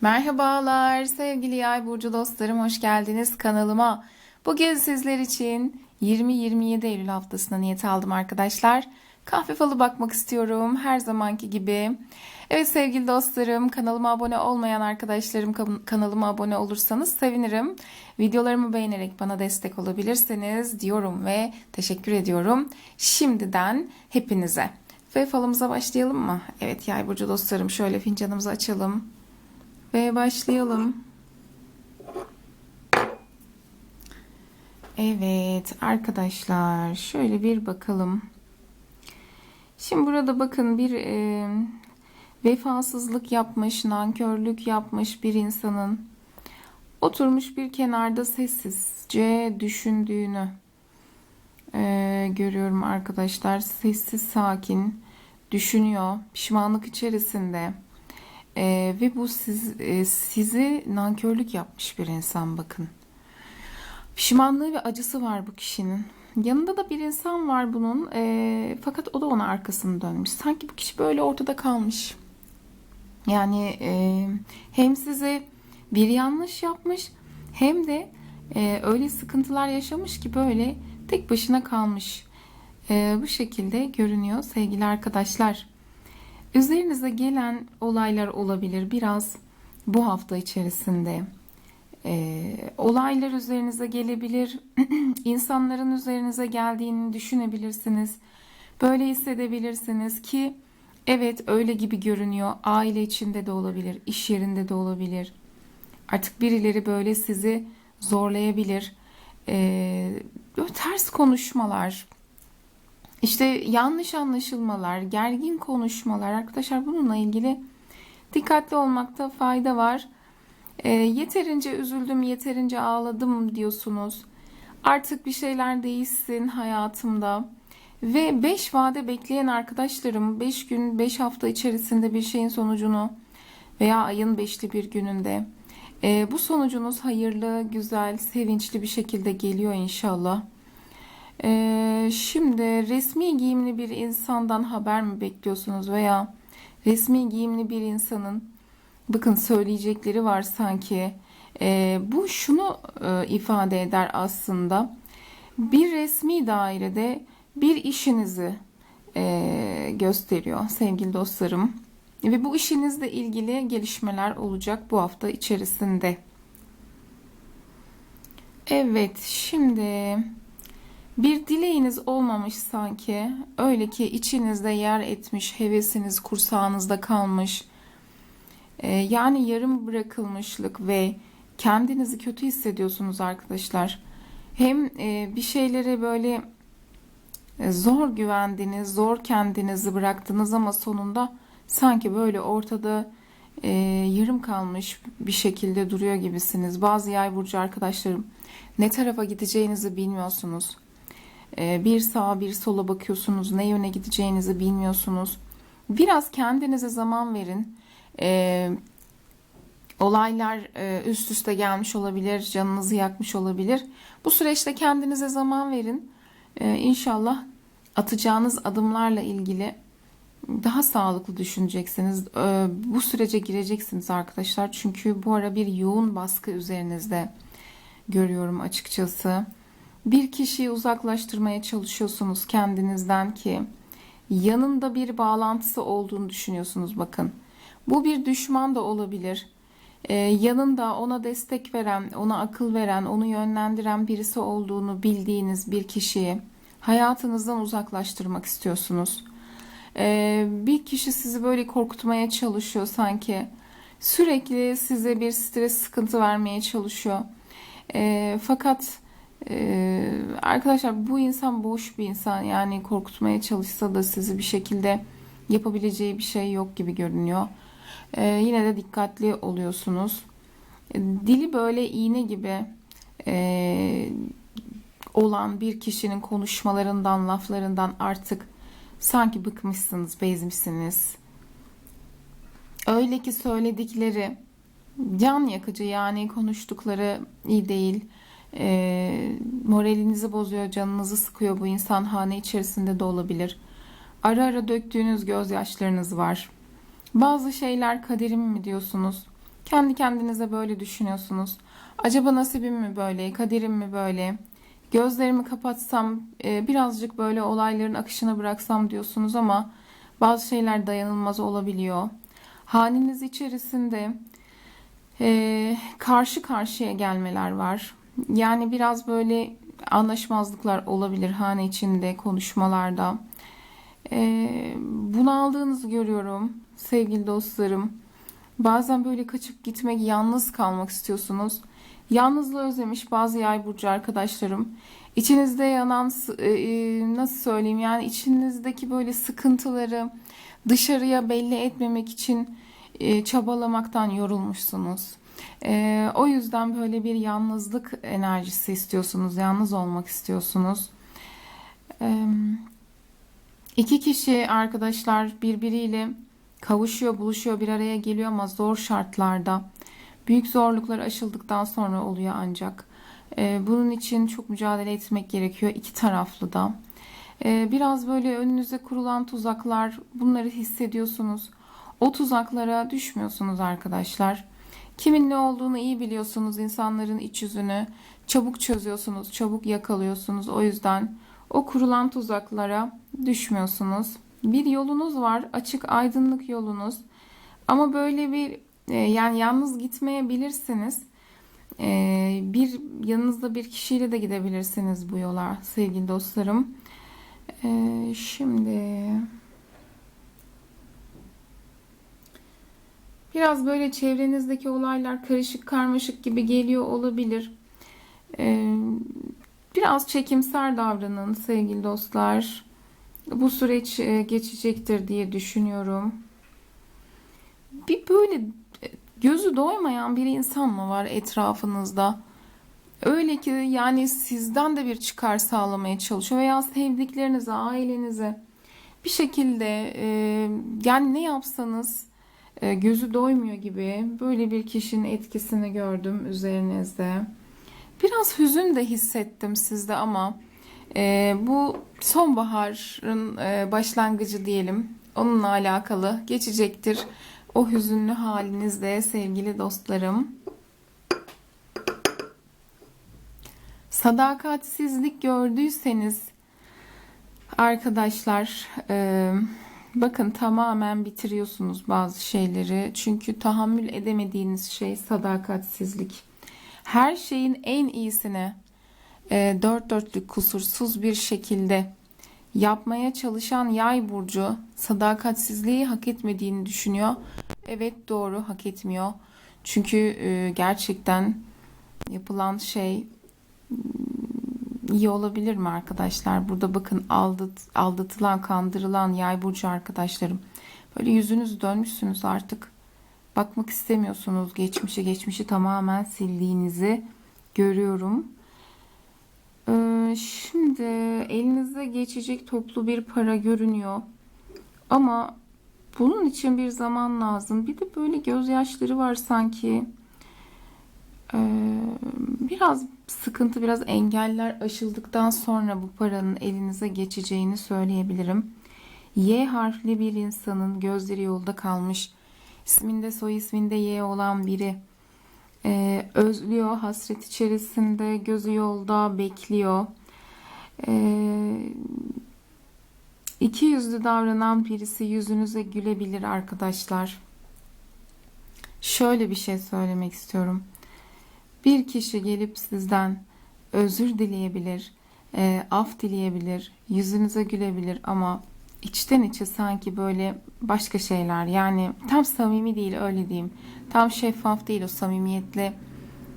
Merhabalar sevgili yay burcu dostlarım hoş geldiniz kanalıma. Bugün sizler için 20-27 Eylül haftasına niyet aldım arkadaşlar. Kahve falı bakmak istiyorum her zamanki gibi. Evet sevgili dostlarım kanalıma abone olmayan arkadaşlarım kan- kanalıma abone olursanız sevinirim. Videolarımı beğenerek bana destek olabilirseniz diyorum ve teşekkür ediyorum. Şimdiden hepinize. Ve falımıza başlayalım mı? Evet yay burcu dostlarım şöyle fincanımızı açalım. Ve başlayalım. Evet arkadaşlar şöyle bir bakalım. Şimdi burada bakın bir e, vefasızlık yapmış, nankörlük yapmış bir insanın oturmuş bir kenarda sessizce düşündüğünü e, görüyorum arkadaşlar. Sessiz sakin düşünüyor, pişmanlık içerisinde. Ee, ve bu siz, e, sizi nankörlük yapmış bir insan bakın. Pişmanlığı ve acısı var bu kişinin. Yanında da bir insan var bunun. e, fakat o da ona arkasını dönmüş. Sanki bu kişi böyle ortada kalmış. Yani e, hem size bir yanlış yapmış hem de e, öyle sıkıntılar yaşamış ki böyle tek başına kalmış. E, bu şekilde görünüyor sevgili arkadaşlar. Üzerinize gelen olaylar olabilir biraz bu hafta içerisinde. Ee, olaylar üzerinize gelebilir. İnsanların üzerinize geldiğini düşünebilirsiniz. Böyle hissedebilirsiniz ki evet öyle gibi görünüyor. Aile içinde de olabilir, iş yerinde de olabilir. Artık birileri böyle sizi zorlayabilir. Böyle ters konuşmalar, işte yanlış anlaşılmalar, gergin konuşmalar arkadaşlar bununla ilgili dikkatli olmakta fayda var. E, yeterince üzüldüm, yeterince ağladım diyorsunuz. Artık bir şeyler değişsin hayatımda. Ve 5 vade bekleyen arkadaşlarım 5 gün, 5 hafta içerisinde bir şeyin sonucunu veya ayın 5'li bir gününde e, bu sonucunuz hayırlı, güzel, sevinçli bir şekilde geliyor inşallah. Ee, şimdi resmi giyimli bir insandan haber mi bekliyorsunuz veya resmi giyimli bir insanın bakın söyleyecekleri var sanki. Ee, bu şunu e, ifade eder aslında. Bir resmi dairede bir işinizi e, gösteriyor sevgili dostlarım. Ve bu işinizle ilgili gelişmeler olacak bu hafta içerisinde. Evet, şimdi bir dileğiniz olmamış sanki. Öyle ki içinizde yer etmiş, hevesiniz kursağınızda kalmış. Ee, yani yarım bırakılmışlık ve kendinizi kötü hissediyorsunuz arkadaşlar. Hem e, bir şeylere böyle e, zor güvendiniz, zor kendinizi bıraktınız ama sonunda sanki böyle ortada e, yarım kalmış bir şekilde duruyor gibisiniz. Bazı yay burcu arkadaşlarım ne tarafa gideceğinizi bilmiyorsunuz. Ee, bir sağa bir sola bakıyorsunuz. Ne yöne gideceğinizi bilmiyorsunuz. Biraz kendinize zaman verin. Ee, olaylar e, üst üste gelmiş olabilir. Canınızı yakmış olabilir. Bu süreçte kendinize zaman verin. Ee, inşallah atacağınız adımlarla ilgili daha sağlıklı düşüneceksiniz. Bu sürece gireceksiniz arkadaşlar. Çünkü bu ara bir yoğun baskı üzerinizde görüyorum açıkçası bir kişiyi uzaklaştırmaya çalışıyorsunuz kendinizden ki yanında bir bağlantısı olduğunu düşünüyorsunuz bakın. Bu bir düşman da olabilir. Ee, yanında ona destek veren, ona akıl veren, onu yönlendiren birisi olduğunu bildiğiniz bir kişiyi hayatınızdan uzaklaştırmak istiyorsunuz. Ee, bir kişi sizi böyle korkutmaya çalışıyor sanki. Sürekli size bir stres, sıkıntı vermeye çalışıyor. Ee, fakat ee, arkadaşlar bu insan boş bir insan yani korkutmaya çalışsa da sizi bir şekilde yapabileceği bir şey yok gibi görünüyor. Ee, yine de dikkatli oluyorsunuz. Ee, dili böyle iğne gibi e, olan bir kişinin konuşmalarından, laflarından artık sanki bıkmışsınız, bezmişsiniz. Öyle ki söyledikleri can yakıcı yani konuştukları iyi değil e, moralinizi bozuyor, canınızı sıkıyor bu insan hane içerisinde de olabilir. Ara ara döktüğünüz gözyaşlarınız var. Bazı şeyler kaderim mi diyorsunuz? Kendi kendinize böyle düşünüyorsunuz. Acaba nasibim mi böyle, kaderim mi böyle? Gözlerimi kapatsam, e, birazcık böyle olayların akışına bıraksam diyorsunuz ama bazı şeyler dayanılmaz olabiliyor. Haneniz içerisinde e, karşı karşıya gelmeler var. Yani biraz böyle anlaşmazlıklar olabilir hane içinde, konuşmalarda. E, bunaldığınızı görüyorum sevgili dostlarım. Bazen böyle kaçıp gitmek, yalnız kalmak istiyorsunuz. Yalnızlığı özlemiş bazı yay burcu arkadaşlarım. İçinizde yanan e, e, nasıl söyleyeyim yani içinizdeki böyle sıkıntıları dışarıya belli etmemek için e, çabalamaktan yorulmuşsunuz. E, o yüzden böyle bir yalnızlık enerjisi istiyorsunuz. Yalnız olmak istiyorsunuz. E, iki kişi arkadaşlar birbiriyle kavuşuyor, buluşuyor, bir araya geliyor ama zor şartlarda. Büyük zorluklar aşıldıktan sonra oluyor ancak. E, bunun için çok mücadele etmek gerekiyor iki taraflı da. E, biraz böyle önünüze kurulan tuzaklar bunları hissediyorsunuz. O tuzaklara düşmüyorsunuz arkadaşlar. Kimin ne olduğunu iyi biliyorsunuz. insanların iç yüzünü çabuk çözüyorsunuz, çabuk yakalıyorsunuz. O yüzden o kurulan tuzaklara düşmüyorsunuz. Bir yolunuz var, açık aydınlık yolunuz. Ama böyle bir e, yani yalnız gitmeyebilirsiniz. E, bir yanınızda bir kişiyle de gidebilirsiniz bu yola sevgili dostlarım. E, şimdi biraz böyle çevrenizdeki olaylar karışık karmaşık gibi geliyor olabilir. Biraz çekimser davranın sevgili dostlar. Bu süreç geçecektir diye düşünüyorum. Bir böyle gözü doymayan bir insan mı var etrafınızda? Öyle ki yani sizden de bir çıkar sağlamaya çalışıyor veya sevdiklerinize, ailenize bir şekilde e, yani ne yapsanız e, gözü doymuyor gibi böyle bir kişinin etkisini gördüm üzerinizde. Biraz hüzün de hissettim sizde ama e, bu sonbaharın e, başlangıcı diyelim. Onunla alakalı geçecektir o hüzünlü halinizde sevgili dostlarım. Sadakatsizlik gördüyseniz arkadaşlar e, bakın tamamen bitiriyorsunuz bazı şeyleri. Çünkü tahammül edemediğiniz şey sadakatsizlik. Her şeyin en iyisini e, dört dörtlük kusursuz bir şekilde yapmaya çalışan yay burcu sadakatsizliği hak etmediğini düşünüyor. Evet doğru hak etmiyor. Çünkü e, gerçekten yapılan şey iyi olabilir mi arkadaşlar? Burada bakın aldat, aldatılan, kandırılan yay burcu arkadaşlarım. Böyle yüzünüz dönmüşsünüz artık. Bakmak istemiyorsunuz. Geçmişi geçmişi tamamen sildiğinizi görüyorum. Ee, şimdi elinize geçecek toplu bir para görünüyor. Ama bunun için bir zaman lazım. Bir de böyle gözyaşları var sanki. Ee, biraz sıkıntı, biraz engeller aşıldıktan sonra bu paranın elinize geçeceğini söyleyebilirim. Y harfli bir insanın gözleri yolda kalmış. İsminde soy isminde Y olan biri ee, özlüyor, hasret içerisinde, gözü yolda bekliyor. Ee, iki yüzlü davranan birisi yüzünüze gülebilir arkadaşlar. Şöyle bir şey söylemek istiyorum. Bir kişi gelip sizden özür dileyebilir, e, af dileyebilir, yüzünüze gülebilir ama içten içe sanki böyle başka şeyler yani tam samimi değil öyle diyeyim. Tam şeffaf değil o samimiyetle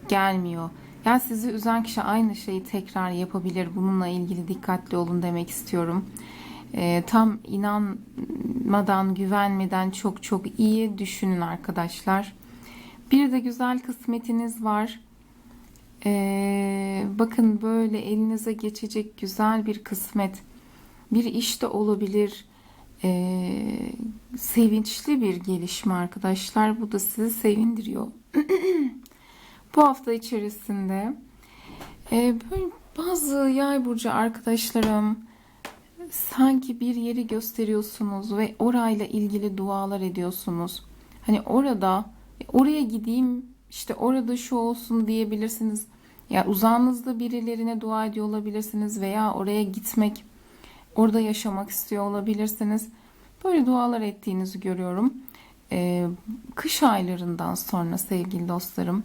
gelmiyor. Yani sizi üzen kişi aynı şeyi tekrar yapabilir. Bununla ilgili dikkatli olun demek istiyorum. E, tam inanmadan, güvenmeden çok çok iyi düşünün arkadaşlar. Bir de güzel kısmetiniz var. E, bakın böyle elinize geçecek güzel bir kısmet bir işte olabilir. Ee, sevinçli bir gelişme arkadaşlar. Bu da sizi sevindiriyor. Bu hafta içerisinde e, böyle bazı yay burcu arkadaşlarım sanki bir yeri gösteriyorsunuz ve orayla ilgili dualar ediyorsunuz. Hani orada Oraya gideyim işte orada şu olsun diyebilirsiniz. Ya uzağınızda birilerine dua ediyor olabilirsiniz veya oraya gitmek, orada yaşamak istiyor olabilirsiniz. Böyle dualar ettiğinizi görüyorum. Ee, kış aylarından sonra sevgili dostlarım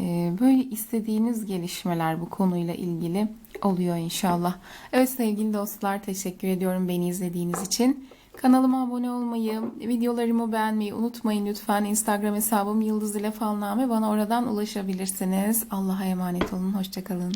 e, böyle istediğiniz gelişmeler bu konuyla ilgili oluyor inşallah. Evet sevgili dostlar teşekkür ediyorum beni izlediğiniz için. Kanalıma abone olmayı, videolarımı beğenmeyi unutmayın lütfen. Instagram hesabım Yıldız ile Falname bana oradan ulaşabilirsiniz. Allah'a emanet olun. Hoşçakalın.